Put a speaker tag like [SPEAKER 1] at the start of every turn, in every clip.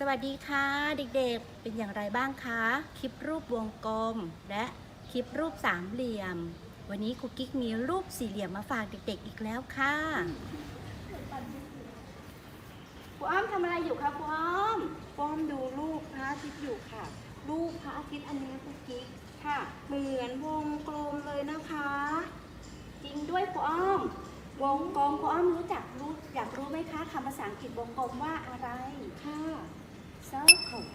[SPEAKER 1] สวัสดีค่ะเด็กๆ เป็นอย่างไรบ้างคะ คลิปรูปวงกลม และคลิปรูปสามเหลี่ยม วันนี้ครูกิ๊กมีรูปสี่เหลี่ยมมาฝากเด็กๆอีกแล้วค่ะครูอ้อมทำอะไรอยู่คะครูอ้อม
[SPEAKER 2] ป้อมดูรูปพระอาทิตย์อยู่ค่ะ รูปพระอาทิตย์อันนี้คุกกิ๊ก
[SPEAKER 1] ค่ะ
[SPEAKER 2] เหมือนวงกลมเลยนะคะ
[SPEAKER 1] จริงด้วยครูอ้อม วงกลมครูอ้อมรู้จักรู้อยากรู้ไหมคะคำภาษาอังกฤษวงกลมว่าอะไร
[SPEAKER 2] ค่ะ
[SPEAKER 1] circle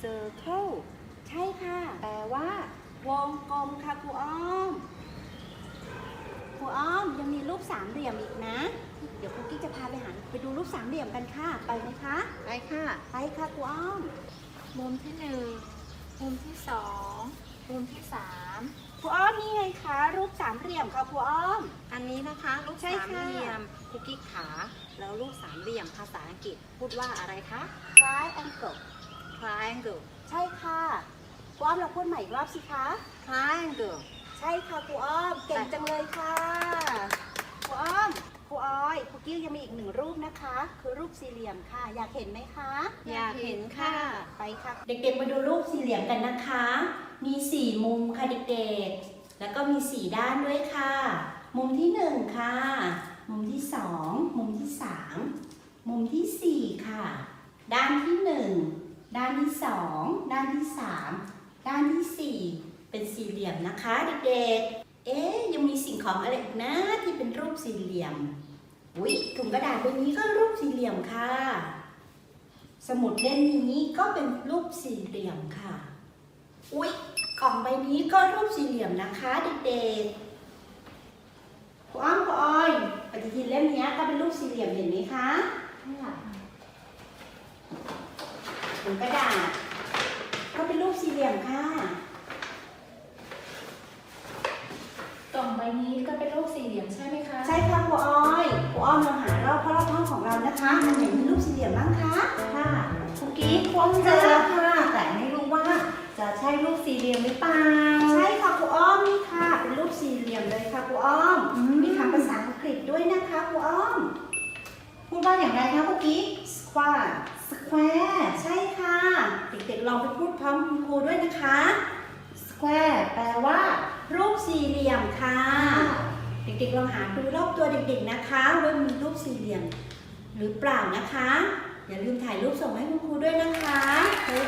[SPEAKER 2] circle
[SPEAKER 1] ใช่ค่ะ
[SPEAKER 2] แปลว่า
[SPEAKER 1] วงกลมค่ะครูอ้อม ครูอ้อมยังมีรูปสามเหลี่ยมอีกนะ เดี๋ยวครูกิ๊กจะพาไปหาไปดูรูปสามเหลี่ยมกันค่ะ ไปไหมคะ
[SPEAKER 2] ไปค่ะ
[SPEAKER 1] ไปค่ะครูอ้อม
[SPEAKER 3] มุมที่หนึ่งมุมที่สองมุมที่สาม
[SPEAKER 1] ครูอ้อมนี่ไงคะรูปสามเหลี่ยมค่ะครูอ้อม
[SPEAKER 2] อันนี้นะคะรูป
[SPEAKER 1] ใช่
[SPEAKER 2] สาม
[SPEAKER 1] ค่ะ
[SPEAKER 2] เหลี่ยมคุกกิ๊กขา แล้วรูปสามเหลี่ยมภาษาอังกฤษพูดว่าอะไรคะ
[SPEAKER 1] triangle
[SPEAKER 2] triangle
[SPEAKER 1] ใช่ค่ะครูอ้อมเราพูดใหม่อีกรอบสิคะ
[SPEAKER 2] triangle
[SPEAKER 1] ใช่ค่ะครูอ้อมเก่งจังเลยค่ะครูอ้อมครูอ้อยครูกิ๊กยังมีอีกหนึ่งรูปนะคะ คือรูปสี่เหลี่ยมค่ะ อยากเห็นไหมคะ
[SPEAKER 2] อยากเห็นค่ะ
[SPEAKER 1] ไปค่ะ เด็กๆ มาดูรูปสี่เหลี่ยมกันนะคะ มีสี่มุมค่ะเด็กๆ แล้วก็มีสี่ด้านด้วยค่ะ มุมที่หนึ่งค่ะ มุมที่สองมุมที่สามมุมที่สี่ค่ะ ด้านที่หนึ่งด้านที่สองด้านที่สามด้านที่สี่เป็นสี่เหลี่ยมนะคะเด็กๆ เอ๊ยยังมีสิ่งของอะไรอีกนะที่เป็นรูปสี่เหลี่ยม อุ๊ยถุงกระดาษใบนี้ก็รูปสี่เหลี่ยมค่ะ สมุดเล่มนี้ก็เป็นรูปสี่เหลี่ยมค่ะ อุ๊ยกล่องใบนี้ก็รูปสี่เหลี่ยมนะคะเด็กๆครูอ้อมครูอ้อยปฏิทินเล่มนี้ก็เป็นรูปสี่เหลี่ยมเห็นไหมคะถุงกระดาษก็เป็นรูปสี่เหลี่ยมค่ะ
[SPEAKER 3] กล่องใบนี้ก็เป็นรูปสี่เหลี่ยมใช่ไหมคะ
[SPEAKER 1] ใช่ค่ะครูอ้อยครูอ้อมลองหารอบเพราะรอบห้องของเรานะคะ อันไหนมีรูปสี่เหลี่ยมบ้างคะ
[SPEAKER 2] ค่ะคุกกิ๊กพบเจอแล้วค่ะแต่ไม่รู้ว่า จะใช่รูปสี่เหลี่ยมหรือเปล่า
[SPEAKER 1] ใช่ค่ะครูอ้อมนี่ค่ะ เป็นรูปสี่เหลี่ยมเลยค่ะครูอ้อม
[SPEAKER 2] อืม
[SPEAKER 1] มีคำภาษาอังกฤษด้วยนะคะครูอ้อม
[SPEAKER 2] พูดว่าอย่างไรคะคุกกิ๊ก
[SPEAKER 1] square
[SPEAKER 2] square
[SPEAKER 1] ใช่ค่ะ เด็กๆลองไปพูดพร้อมคุณครูด้วยนะคะ
[SPEAKER 2] square แปลว่า
[SPEAKER 1] รูปสี่เหลี่ยมค่ะ เด็กๆลองหาดูรอบตัวเด็กๆนะคะว่ามีรูปสี่เหลี่ยมหรือเปล่านะคะ อย่าลืมถ่ายรูปส่งให้คุณครูด้วยนะคะ บ๊ายบายค่ะ